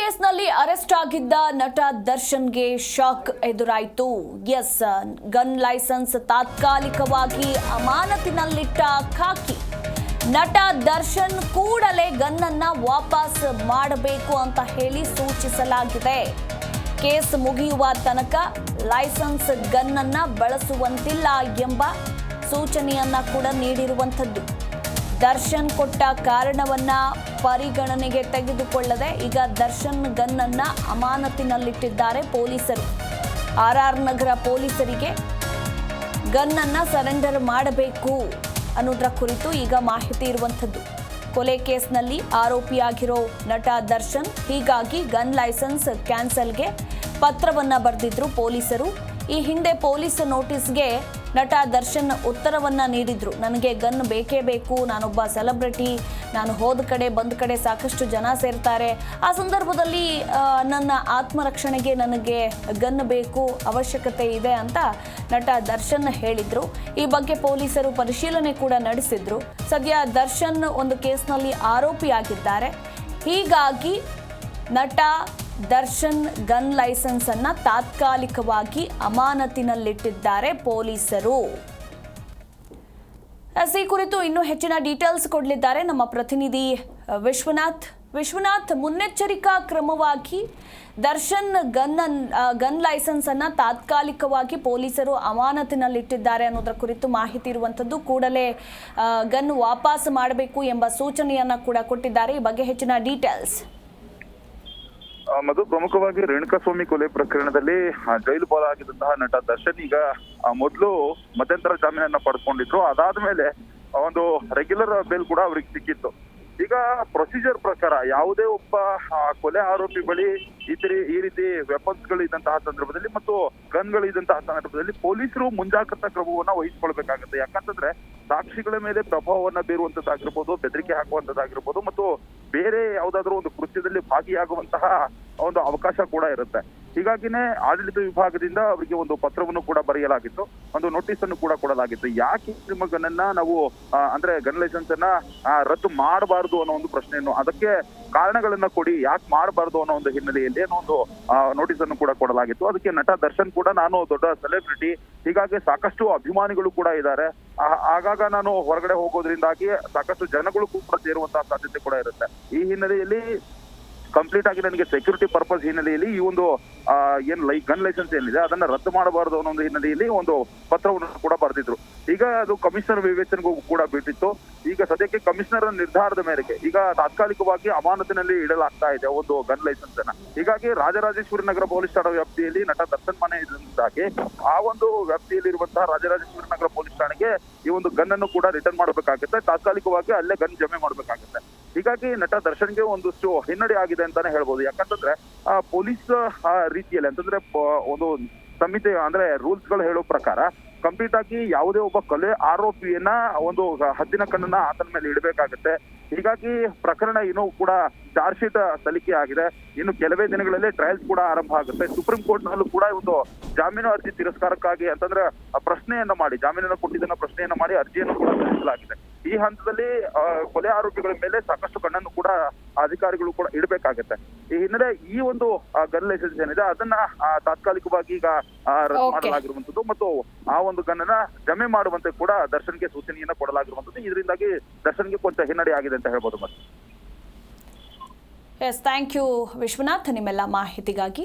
ಕೇಸ್ನಲ್ಲಿ ಅರೆಸ್ಟ್ ಆಗಿದ್ದ ನಟ ದರ್ಶನ್ಗೆ ಶಾಕ್ ಎದುರಾಯಿತು. ಎಸ್, ಗನ್ ಲೈಸೆನ್ಸ್ ತಾತ್ಕಾಲಿಕವಾಗಿ ಅಮಾನತಿನಲ್ಲಿಟ್ಟ ಖಾಕಿ. ನಟ ದರ್ಶನ್ ಕೂಡಲೇ ಗನ್ನನ್ನ ವಾಪಸ್ ಮಾಡಬೇಕು ಅಂತ ಹೇಳಿ ಸೂಚಿಸಲಾಗಿದೆ. ಕೇಸ್ ಮುಗಿಯುವ ತನಕ ಲೈಸೆನ್ಸ್ ಗನ್ನನ್ನ ಬಳಸುವಂತಿಲ್ಲ ಎಂಬ ಸೂಚನೆಯನ್ನ ಕೂಡ ನೀಡಿರುವಂಥದ್ದು. ದರ್ಶನ್ ಕೊಟ್ಟ ಕಾರಣವನ್ನ ಪರಿಗಣನೆಗೆ ತೆಗೆದುಕೊಳ್ಳದೆ ಈಗ ದರ್ಶನ್ ಗನ್ನನ್ನ ಅಮಾನತಿನಲ್ಲಿಟ್ಟಿದ್ದಾರೆ ಪೊಲೀಸರು. ಆರ್ ಆರ್ ನಗರ ಪೊಲೀಸರಿಗೆ ಗನ್ನನ್ನ ಸರೆಂಡರ್ ಮಾಡಬೇಕು ಅನ್ನೋದ್ರ ಕುರಿತು ಈಗ ಮಾಹಿತಿ ಇರುವಂಥದ್ದು. ಕೊಲೆ ಕೇಸ್ನಲ್ಲಿ ಆರೋಪಿಯಾಗಿರೋ ನಟ ದರ್ಶನ್ ಹೀಗಾಗಿ ಗನ್ ಲೈಸೆನ್ಸ್ ಕ್ಯಾನ್ಸಲ್ಗೆ ಪತ್ರವನ್ನ ಬರೆದಿದ್ರು ಪೊಲೀಸರು. ಈ ಹಿಂದೆ ಪೊಲೀಸ್ ನೋಟಿಸ್ಗೆ ನಟ ದರ್ಶನ್ ಉತ್ತರವನ್ನ ನೀಡಿದ್ರು. ನನಗೆ ಗನ್ ಬೇಕೇ ಬೇಕು. ನಾನೊಬ್ಬ ಸೆಲೆಬ್ರಿಟಿ. ನಾನು ಹೋದ ಕಡೆ, ಬಂದ ಕಡೆ ಸಾಕಷ್ಟು ಜನ ಸೇರ್ತಾರೆ. ಆ ಸಂದರ್ಭದಲ್ಲಿ ನನ್ನ ಆತ್ಮರಕ್ಷಣೆಗೆ ನನಗೆ ಗನ್ ಬೇಕು, ಅವಶ್ಯಕತೆ ಇದೆ ಅಂತ ನಟ ದರ್ಶನ್ ಹೇಳಿದ್ರು. ಈ ಬಗ್ಗೆ ಪೊಲೀಸರು ಪರಿಶೀಲನೆ ಕೂಡ ನಡೆಸಿದ್ರು. ಸದ್ಯ ದರ್ಶನ್ ಒಂದು ಕೇಸ್ನಲ್ಲಿ ಆರೋಪಿಯಾಗಿದ್ದಾರೆ. ಹೀಗಾಗಿ ನಟ ದರ್ಶನ್ ಗನ್ ಲೈಸೆನ್ಸ್ ಅನ್ನ ತಾತ್ಕಾಲಿಕವಾಗಿ ಅಮಾನತಿನಲ್ಲಿಟ್ಟಿದ್ದಾರೆ ಪೊಲೀಸರು. ಈ ಕುರಿತು ಇನ್ನೂ ಹೆಚ್ಚಿನ ಡೀಟೇಲ್ಸ್ ಕೊಡಲಿದ್ದಾರೆ ನಮ್ಮ ಪ್ರತಿನಿಧಿ ವಿಶ್ವನಾಥ್. ವಿಶ್ವನಾಥ್, ಮುನ್ನೆಚ್ಚರಿಕಾ ಕ್ರಮವಾಗಿ ದರ್ಶನ್ ಗನ್ ಗನ್ ಲೈಸೆನ್ಸ್ ಅನ್ನ ತಾತ್ಕಾಲಿಕವಾಗಿ ಪೊಲೀಸರು ಅಮಾನತಿನಲ್ಲಿಟ್ಟಿದ್ದಾರೆ ಅನ್ನೋದರ ಕುರಿತು ಮಾಹಿತಿ ಇರುವಂಥದ್ದು ಕೂಡಲೇ ಗನ್ ವಾಪಸ್ ಮಾಡಬೇಕು ಎಂಬ ಸೂಚನೆಯನ್ನ ಕೂಡ ಕೊಟ್ಟಿದ್ದಾರೆ. ಈ ಬಗ್ಗೆ ಹೆಚ್ಚಿನ ಡೀಟೇಲ್ಸ್ ಮಧು ಪ್ರಮುಖವಾಗಿ ರೇಣುಕಾಸ್ವಾಮಿ ಕೊಲೆ ಪ್ರಕರಣದಲ್ಲಿ ಜೈಲು ಪಾಲಾಗಿದ್ದಂತಹ ನಟ ದರ್ಶನ್ ಈಗ ಮೊದಲು ಮಧ್ಯಂತರ ಜಾಮೀನನ್ನ ಪಡ್ಕೊಂಡಿದ್ರು. ಅದಾದ ಮೇಲೆ ಒಂದು ರೆಗ್ಯುಲರ್ ಬೇಲ್ ಕೂಡ ಅವ್ರಿಗೆ ಸಿಕ್ಕಿತ್ತು. ಈಗ ಪ್ರೊಸೀಜರ್ ಪ್ರಕಾರ ಯಾವುದೇ ಒಬ್ಬ ಕೊಲೆ ಆರೋಪಿ ಬಳಿ ಇತರ ಈ ರೀತಿ ವೆಪನ್ಸ್ಗಳು ಇದ್ದಂತಹ ಸಂದರ್ಭದಲ್ಲಿ ಮತ್ತು ಗನ್ಗಳು ಇದ್ದಂತಹ ಸಂದರ್ಭದಲ್ಲಿ ಪೊಲೀಸರು ಮುಂಜಾಗ್ರತಾ ಕ್ರಮವನ್ನ ವಹಿಸಿಕೊಳ್ಬೇಕಾಗುತ್ತೆ. ಯಾಕಂತಂದ್ರೆ ಸಾಕ್ಷಿಗಳ ಮೇಲೆ ಪ್ರಭಾವವನ್ನ ಬೀರುವಂತದ್ದಾಗಿರ್ಬೋದು, ಬೆದರಿಕೆ ಹಾಕುವಂತದ್ದಾಗಿರ್ಬೋದು ಮತ್ತು ಬೇರೆ ಯಾವುದಾದ್ರೂ ಒಂದು ಕೃತ್ಯದಲ್ಲಿ ಭಾಗಿಯಾಗುವಂತಹ ಒಂದು ಅವಕಾಶ ಕೂಡ ಇರುತ್ತೆ. ಹೀಗಾಗಿನೇ ಆಡಳಿತ ವಿಭಾಗದಿಂದ ಅವರಿಗೆ ಒಂದು ಪತ್ರವನ್ನು ಕೂಡ ಬರೆಯಲಾಗಿತ್ತು. ಒಂದು ನೋಟಿಸ್ ಅನ್ನು ಕೂಡ ಕೊಡಲಾಗಿತ್ತು. ಯಾಕೆ ನಿಮ್ಮ ಗನ್ನನ್ನ ನಾವು ಅಂದ್ರೆ ಗನ್ ಲೈಸೆನ್ಸ್ ಅನ್ನ ರದ್ದು ಮಾಡಬಾರದು ಅನ್ನೋ ಒಂದು ಪ್ರಶ್ನೆಯನ್ನು, ಅದಕ್ಕೆ ಕಾರಣಗಳನ್ನ ಕೊಡಿ, ಯಾಕೆ ಮಾಡಬಾರದು ಅನ್ನೋ ಒಂದು ಹಿನ್ನೆಲೆಯಲ್ಲಿ ಏನೋ ಒಂದು ನೋಟಿಸ್ ಅನ್ನು ಕೂಡ ಕೊಡಲಾಗಿತ್ತು. ಅದಕ್ಕೆ ನಟ ದರ್ಶನ್ ಕೂಡ ನಾನು ದೊಡ್ಡ ಸೆಲೆಬ್ರಿಟಿ ಹೀಗಾಗಿ ಸಾಕಷ್ಟು ಅಭಿಮಾನಿಗಳು ಕೂಡ ಇದ್ದಾರೆ. ಆಗಾಗ ನಾನು ಹೊರಗಡೆ ಹೋಗೋದ್ರಿಂದಾಗಿ ಸಾಕಷ್ಟು ಜನಗಳು ಕೂಡ ಸೇರುವಂತಹ ಸಾಧ್ಯತೆ ಕೂಡ ಇರುತ್ತೆ. ಈ ಹಿನ್ನೆಲೆಯಲ್ಲಿ ಕಂಪ್ಲೀಟ್ ಆಗಿ ನನಗೆ ಸೆಕ್ಯೂರಿಟಿ ಪರ್ಪಸ್ ಹಿನ್ನೆಲೆಯಲ್ಲಿ ಈ ಒಂದು ಏನು ಲೈ ಗನ್ ಲೈಸೆನ್ಸ್ ಏನಿದೆ, ಅದನ್ನ ರದ್ದು ಮಾಡಬಾರದು ಅನ್ನೋ ಒಂದು ಹಿನ್ನೆಲೆಯಲ್ಲಿ ಒಂದು ಪತ್ರವನ್ನು ಕೂಡ ಬರೆದಿದ್ರು. ಈಗ ಅದು ಕಮಿಷನರ್ ವಿವೇಚನೆಗೂ ಕೂಡ ಬಿಟ್ಟಿತ್ತು. ಈಗ ಸದ್ಯಕ್ಕೆ ಕಮಿಷನರ್ ನಿರ್ಧಾರದ ಮೇರೆಗೆ, ಈಗ ತಾತ್ಕಾಲಿಕವಾಗಿ ಅಮಾನತಿನಲ್ಲಿ ಇಡಲಾಗ್ತಾ ಇದೆ ಒಂದು ಗನ್ ಲೈಸೆನ್ಸ್ ಅನ್ನ. ಹೀಗಾಗಿ ರಾಜರಾಜೇಶ್ವರಿ ನಗರ ಪೊಲೀಸ್ ಠಾಣಾ ವ್ಯಾಪ್ತಿಯಲ್ಲಿ ನಟ ದರ್ಶನ್ ಮನೆ ಇದರಿಂದಾಗಿ ಆ ಒಂದು ವ್ಯಾಪ್ತಿಯಲ್ಲಿ ಇರುವಂತಹ ರಾಜರಾಜೇಶ್ವರಿ ನಗರ ಪೊಲೀಸ್ ಠಾಣೆಗೆ ಈ ಒಂದು ಗನ್ ಅನ್ನು ಕೂಡ ರಿಟರ್ನ್ ಮಾಡಬೇಕಾಗುತ್ತೆ. ತಾತ್ಕಾಲಿಕವಾಗಿ ಅಲ್ಲೇ ಗನ್ ಜಮೆ ಮಾಡಬೇಕಾಗುತ್ತೆ. ಹೀಗಾಗಿ ನಟ ದರ್ಶನ್ಗೆ ಒಂದಷ್ಟು ಹಿನ್ನಡೆ ಆಗಿದೆ ಅಂತಾನೆ ಹೇಳ್ಬೋದು. ಯಾಕಂತಂದ್ರೆ, ಆ ಪೊಲೀಸ್ ರೀತಿಯಲ್ಲಿ ಅಂತಂದ್ರೆ ಒಂದು ಸಂಹಿತೆ ಅಂದ್ರೆ ರೂಲ್ಸ್ಗಳು ಹೇಳೋ ಪ್ರಕಾರ ಕಂಪ್ಲೀಟ್ ಆಗಿ ಯಾವುದೇ ಒಬ್ಬ ಕೊಲೆ ಆರೋಪಿಯನ್ನ ಒಂದು ಹದ್ದಿನ ಕಣ್ಣನ್ನ ಆತನ ಮೇಲೆ ಇಡಬೇಕಾಗುತ್ತೆ. ಹೀಗಾಗಿ ಪ್ರಕರಣ ಇನ್ನು ಕೂಡ ಚಾರ್ಜ್ ಶೀಟ್ ಸಲ್ಲಿಕೆ ಆಗಿದೆ. ಇನ್ನು ಕೆಲವೇ ದಿನಗಳಲ್ಲಿ ಟ್ರಯಲ್ಸ್ ಕೂಡ ಆರಂಭ ಆಗುತ್ತೆ. ಸುಪ್ರೀಂ ಕೋರ್ಟ್ ನಲ್ಲೂ ಕೂಡ ಒಂದು ಜಾಮೀನು ಅರ್ಜಿ ತಿರಸ್ಕಾರಕ್ಕಾಗಿ ಅಂತಂದ್ರೆ ಪ್ರಶ್ನೆಯನ್ನ ಮಾಡಿ, ಜಾಮೀನನ್ನು ಕೊಟ್ಟಿದ್ದನ್ನ ಪ್ರಶ್ನೆಯನ್ನ ಮಾಡಿ ಅರ್ಜಿಯನ್ನು ಕೂಡ ಸಲ್ಲಿಸಲಾಗಿದೆ. ಈ ಹಂತದಲ್ಲಿ ಕೊಲೆ ಆರೋಪಿಗಳ ಮೇಲೆ ಸಾಕಷ್ಟು ಕಣ್ಣನ್ನು ಕೂಡ ಅಧಿಕಾರಿಗಳು ಕೂಡ ಇಡಬೇಕಾಗತ್ತೆ. ಈ ಹಿನ್ನೆಲೆ ಈ ಒಂದು ಗನ್ ಲೈಸೆನ್ಸ್ ಏನಿದೆ ಅದನ್ನ ತಾತ್ಕಾಲಿಕವಾಗಿ ಈಗ ರದ್ದು ಮಾಡಲಾಗಿರುವಂತದ್ದು ಮತ್ತು ಆ ಒಂದು ಗನ್ನನ್ನ ಜಮೆ ಮಾಡುವಂತೆ ಕೂಡ ದರ್ಶನ್ಗೆ ಸೂಚನೆಯನ್ನ ಕೊಡಲಾಗಿರುವಂತದ್ದು ಇದರಿಂದಾಗಿ ದರ್ಶನ್ಗೆ ಕೊಂಚ ಹಿನ್ನಡೆ ಆಗಿದೆ ಅಂತ ಹೇಳ್ಬೋದು ಮತ್ತೆ. Yes thank you Vishwanath. ನಿಮ್ಮೆಲ್ಲ ಮಾಹಿತಿಗಾಗಿ